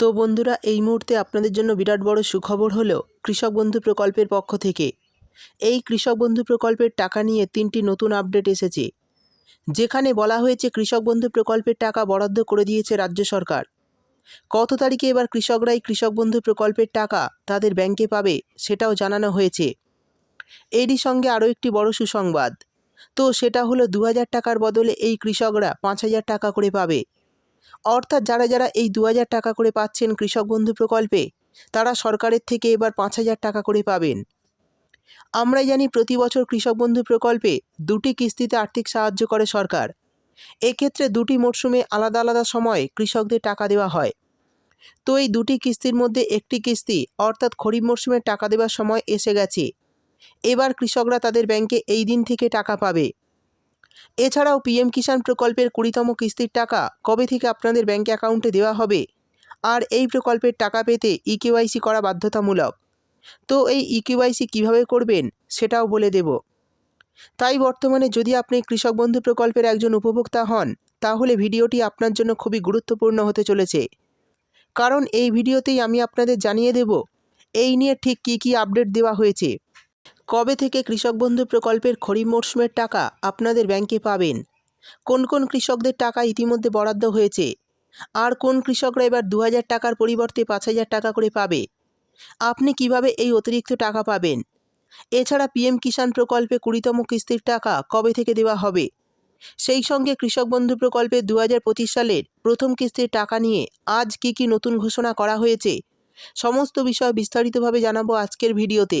তো বন্ধুরা, এই মুহূর্তে আপনাদের জন্য বিরাট বড় সুখবর হলো কৃষক বন্ধু প্রকল্পের পক্ষ থেকে। এই কৃষক বন্ধু প্রকল্পের টাকা নিয়ে তিনটি নতুন আপডেট এসেছে। যেখানে বলা হয়েছে কৃষক বন্ধু প্রকল্পের টাকা বরাদ্দ করে দিয়েছে রাজ্য সরকার। কত তারিখে এবার কৃষকরাই কৃষক বন্ধু প্রকল্পের টাকা তাদের ব্যাংকে পাবে সেটাও জানানো হয়েছে। এরই সঙ্গে আরও একটি বড় সুসংবাদ। তো সেটা হলো দু হাজার টাকার বদলে এই কৃষকরা পাঁচ হাজার টাকা করে পাবে। অর্থাৎ যারা যারা এই দু হাজার টাকা করে পাচ্ছেন কৃষক বন্ধু প্রকল্পে, তারা সরকারের থেকে এবার পাঁচ হাজার টাকা করে পাবেন। আমরা জানি প্রতি বছর কৃষক বন্ধু প্রকল্পে দুটি কিস্তিতে আর্থিক সাহায্য করে সরকার। এক্ষেত্রে দুটি মরশুমে আলাদা আলাদা সময়ে কৃষকদের টাকা দেওয়া হয়। তো এই দুটি কিস্তির মধ্যে একটি কিস্তি, অর্থাৎ খরিফ মরশুমে টাকা দেওয়ার সময় এসে গেছে। এবার কৃষকরা তাদের ব্যাংকে এই দিন থেকে টাকা পাবে। এছাড়াও পিএম কিষাণ প্রকল্পের কুড়িতম কিস্তির টাকা কবে থেকে আপনাদের ব্যাঙ্ক অ্যাকাউন্টে দেওয়া হবে? আর এই প্রকল্পের টাকা পেতে ইকেওয়াইসি করা বাধ্যতামূলক। তো এই ইকেওয়াইসি কীভাবে করবেন সেটাও বলে দেব। তাই বর্তমানে যদি আপনি কৃষক বন্ধু প্রকল্পের একজন উপভোক্তা হন, তাহলে ভিডিওটি আপনার জন্য খুবই গুরুত্বপূর্ণ হতে চলেছে। কারণ এই ভিডিওতেই আমি আপনাদের জানিয়ে দেব, এই নিয়ে ঠিক কী কী আপডেট দেওয়া হয়েছে। কবে থেকে কৃষক বন্ধু প্রকল্পের খরিফ মরশুমের টাকা আপনাদের ব্যাংকে পাবেন? কোন কোন কৃষকদের টাকা ইতিমধ্যে বরাদ্দ হয়েছে? আর কোন কৃষকরা এবার দু হাজার টাকার পরিবর্তে পাঁচ হাজার টাকা করে পাবে? আপনি কীভাবে এই অতিরিক্ত টাকা পাবেন? এছাড়া পিএম কিষাণ প্রকল্পে কুড়িতম কিস্তির টাকা কবে থেকে দেওয়া হবে? সেই সঙ্গে কৃষক বন্ধু প্রকল্পে দু হাজার পঁচিশ সালের প্রথম কিস্তির টাকা নিয়ে আজ কি কি নতুন ঘোষণা করা হয়েছে? সমস্ত বিষয় বিস্তারিতভাবে জানাব আজকের ভিডিওতে।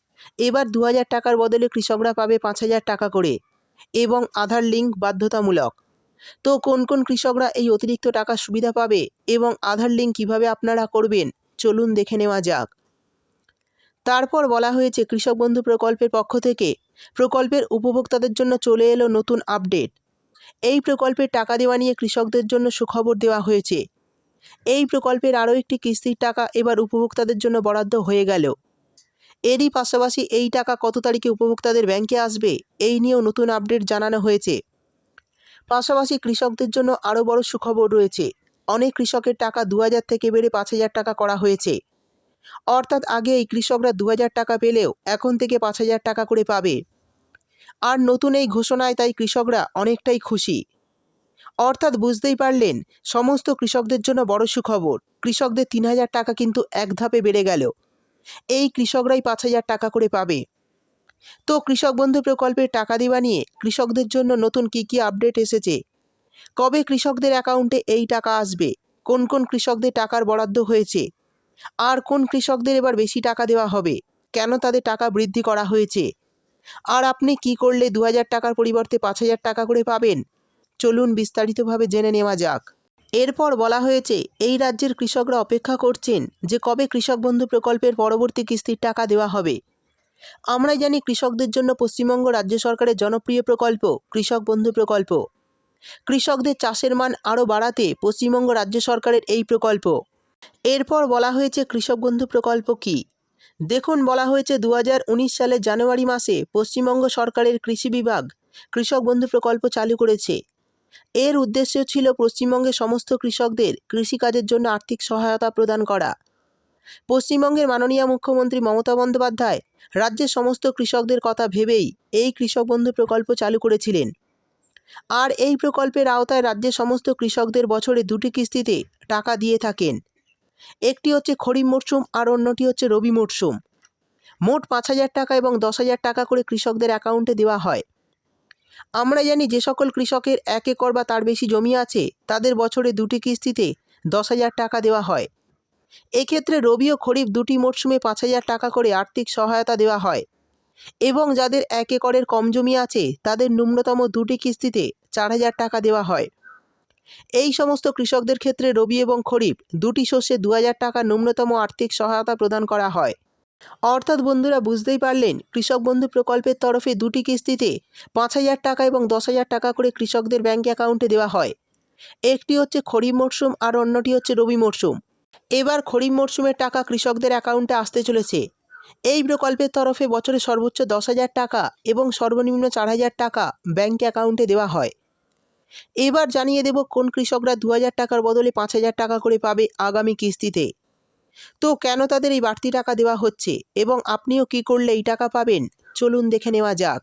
এবার দু হাজার টাকার বদলে কৃষকরা পাবে পাঁচ হাজার টাকা করে এবং আধার লিঙ্ক বাধ্যতামূলক। তো কোন কোন কৃষকরা এই অতিরিক্ত টাকার সুবিধা পাবে এবং আধার লিঙ্ক কীভাবে আপনারা করবেন? চলুন দেখে নেওয়া যাক। তারপর বলা হয়েছে, কৃষক বন্ধু প্রকল্পের পক্ষ থেকে প্রকল্পের উপভোক্তাদের জন্য চলে এলো নতুন আপডেট। এই প্রকল্পের টাকা দেওয়া নিয়ে কৃষকদের জন্য সুখবর দেওয়া হয়েছে। এই প্রকল্পের আরও একটি কিস্তির টাকা এবার উপভোক্তাদের জন্য বরাদ্দ হয়ে গেল। এরই পাশাপাশি এই টাকা কত তারিখে উপভোক্তাদের ব্যাংকে আসবে, এই নিয়েও নতুন আপডেট জানানো হয়েছে। পাশাপাশি কৃষকদের জন্য আরও বড় সুখবর রয়েছে, অনেক কৃষকের টাকা দু হাজার থেকে বেড়ে পাঁচ হাজার টাকা করা হয়েছে। অর্থাৎ আগে এই কৃষকরা দু হাজার টাকা পেলেও এখন থেকে পাঁচ হাজার টাকা করে পাবে। আর নতুন এই ঘোষণায় তাই কৃষকরা অনেকটাই খুশি। অর্থাৎ বুঝতেই পারলেন, সমস্ত কৃষকদের জন্য বড় সুখবর, কৃষকদের তিন হাজার টাকা কিন্তু এক ধাপে বেড়ে গেল। এই কৃষকরাই পাঁচ হাজার টাকা করে পাবে। তো কৃষক বন্ধু প্রকল্পের টাকা দেওয়া নিয়ে কৃষকদের জন্য নতুন কী কী আপডেট এসেছে? কবে কৃষকদের অ্যাকাউন্টে এই টাকা আসবে? কোন কোন কৃষকদের টাকার বরাদ্দ হয়েছে? আর কোন কৃষকদের এবার বেশি টাকা দেওয়া হবে? কেন তাদের টাকা বৃদ্ধি করা হয়েছে? আর আপনি কি করলে দু হাজার টাকার পরিবর্তে পাঁচ হাজার টাকা করে পাবেন? চলুন বিস্তারিতভাবে জেনে নেওয়া যাক। এরপর বলা হয়েছে, এই রাজ্যের কৃষকরা অপেক্ষা করছেন যে কবে কৃষক বন্ধু প্রকল্পের পরবর্তী কিস্তির টাকা দেওয়া হবে। আমরা জানি কৃষকদের জন্য পশ্চিমবঙ্গ রাজ্য সরকারের জনপ্রিয় প্রকল্প, কৃষক বন্ধু প্রকল্প। কৃষকদের চাষের মান আরও বাড়াতে পশ্চিমবঙ্গ রাজ্য সরকারের এই প্রকল্প। এরপর বলা হয়েছে কৃষক বন্ধু প্রকল্প কি? দেখুন, বলা হয়েছে দু হাজার উনিশ সালের জানুয়ারি মাসে পশ্চিমবঙ্গ সরকারের কৃষি বিভাগ কৃষক বন্ধু প্রকল্প চালু করেছে। এর উদ্দেশ্য ছিল পশ্চিমবঙ্গের সমস্ত কৃষকদের কৃষিকাজের জন্য আর্থিক সহায়তা প্রদান করা। পশ্চিমবঙ্গের মাননীয় মুখ্যমন্ত্রী মমতা বন্দ্যোপাধ্যায় রাজ্যের সমস্ত কৃষকদের কথা ভেবেই এই কৃষক বন্ধু প্রকল্প চালু করেছিলেন। আর এই প্রকল্পের আওতায় রাজ্যের সমস্ত কৃষকদের বছরে দুটি কিস্তিতে টাকা দিয়ে থাকেন। একটি হচ্ছে খরিফ মরশুম আর অন্যটি হচ্ছে রবি মরশুম। মোট পাঁচ হাজার টাকা এবং দশ হাজার টাকা করে কৃষকদের অ্যাকাউন্টে দেওয়া হয়। আমরা জানি যে সকল কৃষকের এক একর বা তার বেশি জমি আছে, তাদের বছরে দুটি কিস্তিতে দশ হাজার টাকা দেওয়া হয়। এক্ষেত্রে রবি ও খরিফ দুটি মরশুমে পাঁচ হাজার টাকা করে আর্থিক সহায়তা দেওয়া হয়। এবং যাদের এক একরের কম জমি আছে, তাদের ন্যূনতম দুটি কিস্তিতে চার হাজার টাকা দেওয়া হয়। এই সমস্ত কৃষকদের ক্ষেত্রে রবি এবং খরিফ দুটি শস্যে দু হাজার টাকা ন্যূনতম আর্থিক সহায়তা প্রদান করা হয়। অর্থাৎ বন্ধুরা বুঝতেই পারলেন, কৃষক বন্ধু প্রকল্পের তরফে দুটি কিস্তিতে পাঁচ হাজার টাকা এবং দশ হাজার টাকা করে কৃষকদের ব্যাঙ্ক অ্যাকাউন্টে দেওয়া হয়। একটি হচ্ছে খরিফ মরশুম আর অন্যটি হচ্ছে রবি মরশুম। এবার খরিফ মরশুমের টাকা কৃষকদের অ্যাকাউন্টে আসতে চলেছে। এই প্রকল্পের তরফে বছরে সর্বোচ্চ দশ হাজার টাকা এবং সর্বনিম্ন চার হাজার টাকা ব্যাঙ্ক অ্যাকাউন্টে দেওয়া হয়। এবার জানিয়ে দেব কোন কৃষকরা দু হাজার টাকার বদলে পাঁচ হাজার টাকা করে পাবে আগামী কিস্তিতে। তো কেন তাদের এই বাড়তি টাকা দেওয়া হচ্ছে? এবং আপনিও কি করলে এই টাকা পাবেন? চলুন দেখে নেওয়া যাক।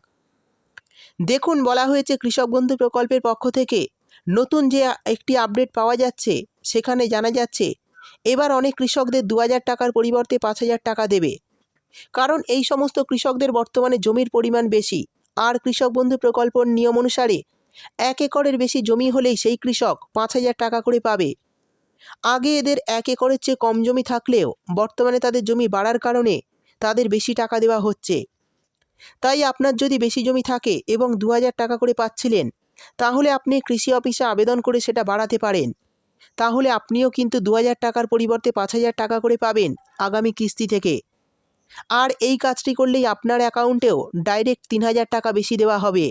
দেখুন, বলা হয়েছে কৃষক বন্ধু প্রকল্পের পক্ষ থেকে নতুন যে একটি আপডেট পাওয়া যাচ্ছে, সেখানে জানা যাচ্ছে, এবার অনেক কৃষকদের দু হাজার টাকার পরিবর্তে পাঁচ হাজার টাকা দেবে। কারণ এই সমস্ত কৃষকদের বর্তমানে জমির পরিমাণ বেশি, আর কৃষক বন্ধু প্রকল্পর নিয়ম অনুসারে এক একরের বেশি জমি হলেই সেই কৃষক পাঁচ হাজার টাকা করে পাবে। আগে এদের এক একরের চেয়ে কম জমি থাকলেও বর্তমানে তাদের জমি বাড়ার কারণে তাদের বেশি টাকা দেওয়া হচ্ছে। তাই আপনার যদি বেশি জমি থাকে এবং দু হাজার টাকা করে পাচ্ছিলেন, তাহলে আপনি কৃষি অফিসে আবেদন করে সেটা বাড়াতে পারেন। তাহলে আপনিও কিন্তু দু হাজার টাকার পরিবর্তে পাঁচ হাজার টাকা করে পাবেন আগামী কিস্তি থেকে। আর এই কাজটি করলেই আপনার অ্যাকাউন্টেও ডাইরেক্ট তিন হাজার টাকা বেশি দেওয়া হবে।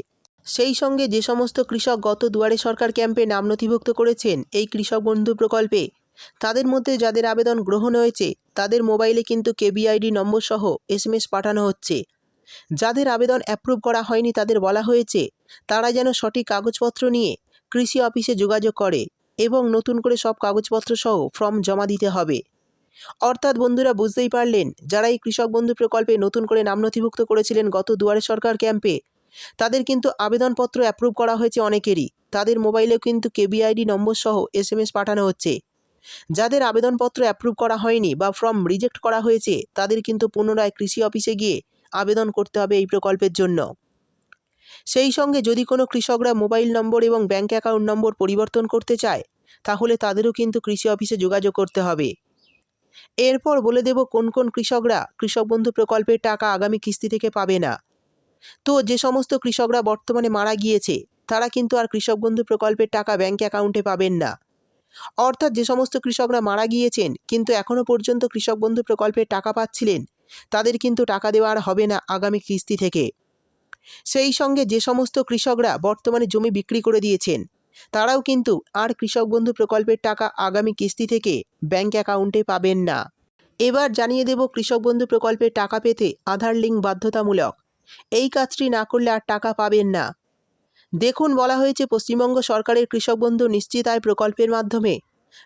সেই সঙ্গে যে সমস্ত কৃষক গত দুয়ারে সরকার ক্যাম্পে নাম নথিভুক্ত করেছেন, এই কৃষক বন্ধু প্রকল্পে, তাদের মধ্যে যাদের আবেদন গ্রহণ হয়েছে, তাদের মোবাইলে কিন্তু কেবিআইডি নম্বর সহ এসএমএস পাঠানো হচ্ছে। যাদের আবেদন অ্যাপ্রুভ করা হয়নি তাদের বলা হয়েছে, তারা যেন সঠিক কাগজপত্র নিয়ে কৃষি অফিসে যোগাযোগ করে এবং নতুন করে সব কাগজপত্র সহ ফর্ম জমা দিতে হবে। অর্থাৎ বন্ধুরা বুঝতেই পারলেন, যারা এই কৃষক বন্ধু প্রকল্পে নতুন করে নাম নথিভুক্ত করেছিলেন গত দুয়ারে সরকার ক্যাম্পে তাদের কিন্তু আবেদনপত্র অ্যাপ্রুভ করা হয়েছে অনেকেরই। তাদের মোবাইলেও কিন্তু কেবিআইডি নম্বর সহ এসএমএস পাঠানো হচ্ছে। যাদের আবেদনপত্র অ্যাপ্রুভ করা হয়নি বা ফর্ম রিজেক্ট করা হয়েছে, তাদের কিন্তু পুনরায় কৃষি অফিসে গিয়ে আবেদন করতে হবে এই প্রকল্পের জন্য। সেই সঙ্গে যদি কোনো কৃষকরা মোবাইল নম্বর এবং ব্যাঙ্ক অ্যাকাউন্ট নম্বর পরিবর্তন করতে চায়, তাহলে তাদেরও কিন্তু কৃষি অফিসে যোগাযোগ করতে হবে। এরপর বলে দেব কোন কোন কৃষকরা কৃষক বন্ধু প্রকল্পের টাকা আগামী কিস্তি থেকে পাবে না। তো যে সমস্ত কৃষকরা বর্তমানে মারা গিয়েছে, তারা কিন্তু আর কৃষক বন্ধু প্রকল্পের টাকা ব্যাঙ্ক অ্যাকাউন্টে পাবেন না। অর্থাৎ যে সমস্ত কৃষকরা মারা গিয়েছেন, কিন্তু এখনও পর্যন্ত কৃষক বন্ধু প্রকল্পের টাকা পাচ্ছিলেন, তাদের কিন্তু টাকা দেওয়া আর হবে না আগামী কিস্তি থেকে। সেই সঙ্গে যে সমস্ত কৃষকরা বর্তমানে জমি বিক্রি করে দিয়েছেন, তারাও কিন্তু আর কৃষক বন্ধু প্রকল্পের টাকা আগামী কিস্তি থেকে ব্যাঙ্ক অ্যাকাউন্টে পাবেন না। এবার জানিয়ে দেব কৃষক বন্ধু প্রকল্পের টাকা পেতে আধার লিঙ্ক বাধ্যতামূলক। এই কাজটি না করলে আর টাকা পাবেন না। দেখুন, বলা হয়েছে পশ্চিমবঙ্গ সরকারের কৃষক বন্ধু নিশ্চিত আয় প্রকল্পের মাধ্যমে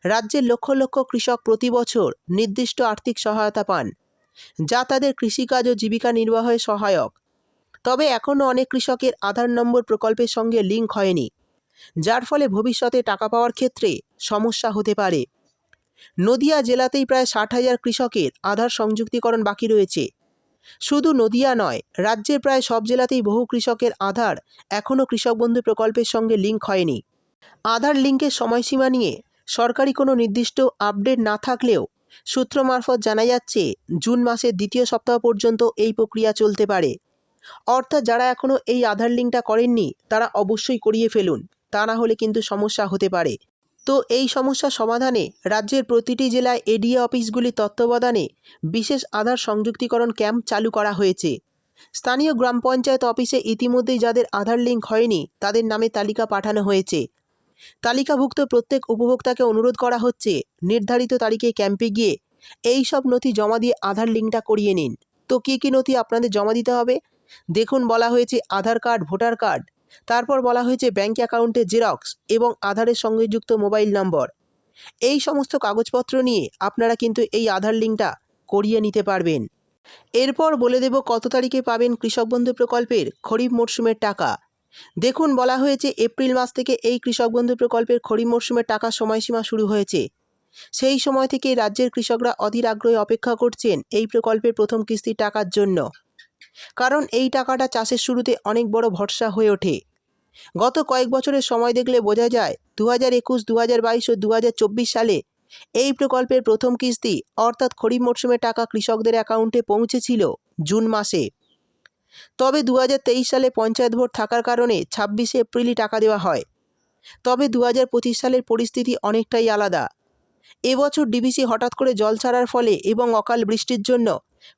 রাজ্যের লক্ষ লক্ষ কৃষক প্রতি বছর নির্দিষ্ট আর্থিক সহায়তা পান, যা তাদের কৃষিকাজ ও জীবিকা নির্বাহে সহায়ক। তবে এখনও অনেক কৃষকের আধার নম্বর প্রকল্পের সঙ্গে লিঙ্ক হয়নি, যার ফলে ভবিষ্যতে টাকা পাওয়ার ক্ষেত্রে সমস্যা হতে পারে। নদিয়া জেলাতেই প্রায় ষাট হাজার কৃষকের আধার সংযুক্তিকরণ বাকি রয়েছে। শুধু নদিয়া নয়, রাজ্যের প্রায় সব জেলাতেই বহু কৃষকের আধার এখনও কৃষক বন্ধু প্রকল্পের সঙ্গে লিঙ্ক হয়নি। আধার লিঙ্কের সময়সীমা নিয়ে সরকারি কোনো নির্দিষ্ট আপডেট না থাকলেও সূত্র মারফত জানা যাচ্ছে, জুন মাসের দ্বিতীয় সপ্তাহ পর্যন্ত এই প্রক্রিয়া চলতে পারে। অর্থাৎ যারা এখনও এই আধার লিঙ্কটা করেননি, তারা অবশ্যই করিয়ে ফেলুন। তা না হলে কিন্তু সমস্যা হতে পারে। তো এই সমস্যা সমাধানে রাজ্যের প্রতিটি জেলায় এডিএ অফিসগুলির তত্ত্বাবধানে বিশেষ আধার সংযুক্তিকরণ ক্যাম্প চালু করা হয়েছে। স্থানীয় গ্রাম পঞ্চায়েত অফিসে ইতিমধ্যেই যাদের আধার লিঙ্ক হয়নি, তাদের নামে তালিকা পাঠানো হয়েছে। তালিকাভুক্ত প্রত্যেক উপভোক্তাকে অনুরোধ করা হচ্ছে, নির্ধারিত তারিখে ক্যাম্পে গিয়ে এই সব নথি জমা দিয়ে আধার লিঙ্কটা করিয়ে নিন। তো কী কী নথি আপনাদের জমা দিতে হবে? দেখুন বলা হয়েছে আধার কার্ড, ভোটার কার্ড তারপর বলা হয়েছে ব্যাঙ্ক অ্যাকাউন্টের জেরক্স এবং আধারের সঙ্গে যুক্ত মোবাইল নম্বর। এই সমস্ত কাগজপত্র নিয়ে আপনারা কিন্তু এই আধার লিঙ্কটা করিয়ে নিতে পারবেন। এরপর বলে দেব কত তারিখে পাবেন কৃষক বন্ধু প্রকল্পের খরিফ মরশুমের টাকা। দেখুন, বলা হয়েছে এপ্রিল মাস থেকে এই কৃষক বন্ধু প্রকল্পের খরিফ মরশুমের টাকা সময়সীমা শুরু হয়েছে। সেই সময় থেকে রাজ্যের কৃষকরা অধীর আগ্রহে অপেক্ষা করছেন এই প্রকল্পের প্রথম কিস্তির টাকার জন্য। কারণ এই টাকাটা চাষের শুরুতে অনেক বড় ভরসা হয়ে ওঠে। গত কয়েক বছরের সময় দেখলে বোঝা যায় দু হাজার একুশ দু হাজার বাইশ ও দু হাজার চব্বিশ সালে এই প্রকল্পের প্রথম কিস্তি অর্থাৎ খরিফ মরশুমে টাকা কৃষকদের অ্যাকাউন্টে পৌঁছেছিল জুন মাসে। তবে দু হাজার তেইশ সালে পঞ্চায়েত ভোট থাকার কারণে ছাব্বিশে এপ্রিলই টাকা দেওয়া হয়। তবে দু হাজার পঁচিশ সালের পরিস্থিতি অনেকটাই আলাদা। এবছর ডিবিসি হঠাৎ করে জল ছাড়ার ফলে এবং অকাল বৃষ্টির জন্য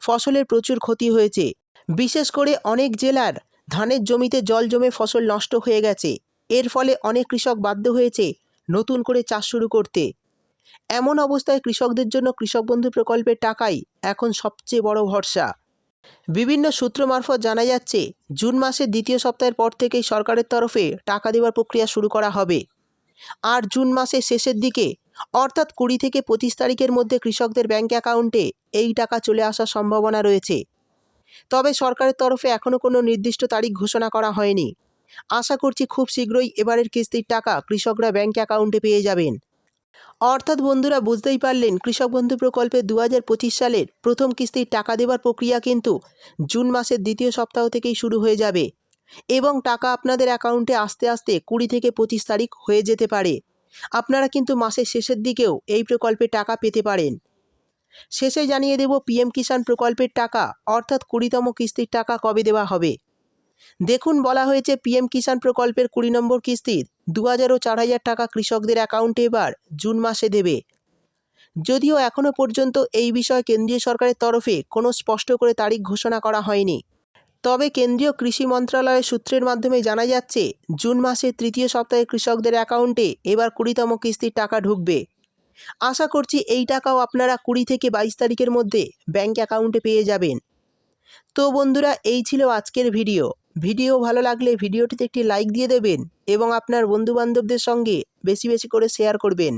ফসলের প্রচুর ক্ষতি হয়েছে। বিশেষ করে অনেক জেলার ধানের জমিতে জল জমে ফসল নষ্ট হয়ে গেছে। এর ফলে অনেক কৃষক বাধ্য হয়েছে নতুন করে চাষ শুরু করতে। এমন অবস্থায় কৃষকদের জন্য কৃষক বন্ধু প্রকল্পের টাকাই এখন সবচেয়ে বড় ভরসা। বিভিন্ন সূত্র মারফত জানা যাচ্ছে, জুন মাসের দ্বিতীয় সপ্তাহের পর থেকেই সরকারের তরফে টাকা দেওয়ার প্রক্রিয়া শুরু করা হবে। আর জুন মাসের শেষের দিকে, অর্থাৎ কুড়ি থেকে পঁচিশ তারিখের মধ্যে কৃষকদের ব্যাঙ্ক অ্যাকাউন্টে এই টাকা চলে আসার সম্ভাবনা রয়েছে। তবে সরকারের তরফে এখনও কোনো নির্দিষ্ট তারিখ ঘোষণা করা হয়নি। আশা করছি খুব শীঘ্রই এবারের কিস্তির টাকা কৃষকরা ব্যাঙ্ক অ্যাকাউন্টে পেয়ে যাবেন। অর্থাৎ বন্ধুরা, বুঝতেই পারলেন, কৃষক বন্ধু প্রকল্পে দু হাজার পঁচিশ সালের প্রথম কিস্তির টাকা দেওয়ার প্রক্রিয়া কিন্তু জুন মাসের দ্বিতীয় সপ্তাহ থেকেই শুরু হয়ে যাবে এবং টাকা আপনাদের অ্যাকাউন্টে আস্তে আস্তে কুড়ি থেকে পঁচিশ তারিখ হয়ে যেতে পারে। আপনারা কিন্তু মাসের শেষের দিকেও এই প্রকল্পে টাকা পেতে পারেন। শেষে জানিয়ে দেব পিএম কিষাণ প্রকল্পের টাকা, অর্থাৎ কুড়িতম কিস্তির টাকা কবে দেওয়া হবে। দেখুন, বলা হয়েছে পিএম কিষাণ প্রকল্পের কুড়ি নম্বর কিস্তির দু হাজার ও চার হাজার টাকা কৃষকদের অ্যাকাউন্টে এবার জুন মাসে দেবে। যদিও এখনও পর্যন্ত এই বিষয়ে কেন্দ্রীয় সরকারের তরফে কোনো স্পষ্ট করে তারিখ ঘোষণা করা হয়নি। তবে কেন্দ্রীয় কৃষি মন্ত্রণালয়ের সূত্রের মাধ্যমে জানা যাচ্ছে, জুন মাসের তৃতীয় সপ্তাহে কৃষকদের অ্যাকাউন্টে এবার কুড়িতম কিস্তির টাকা ঢুকবে। আশা করছি এই টাকাও আপনারা কুড়ি থেকে বাইশ তারিখের মধ্যে ব্যাঙ্ক অ্যাকাউন্টে পেয়ে যাবেন। তো বন্ধুরা, এই ছিল আজকের ভিডিও ভিডিও ভালো লাগলে ভিডিওটিতে একটি লাইক দিয়ে দেবেন এবং আপনার বন্ধুবান্ধবদের সঙ্গে বেশি বেশি করে শেয়ার করবেন।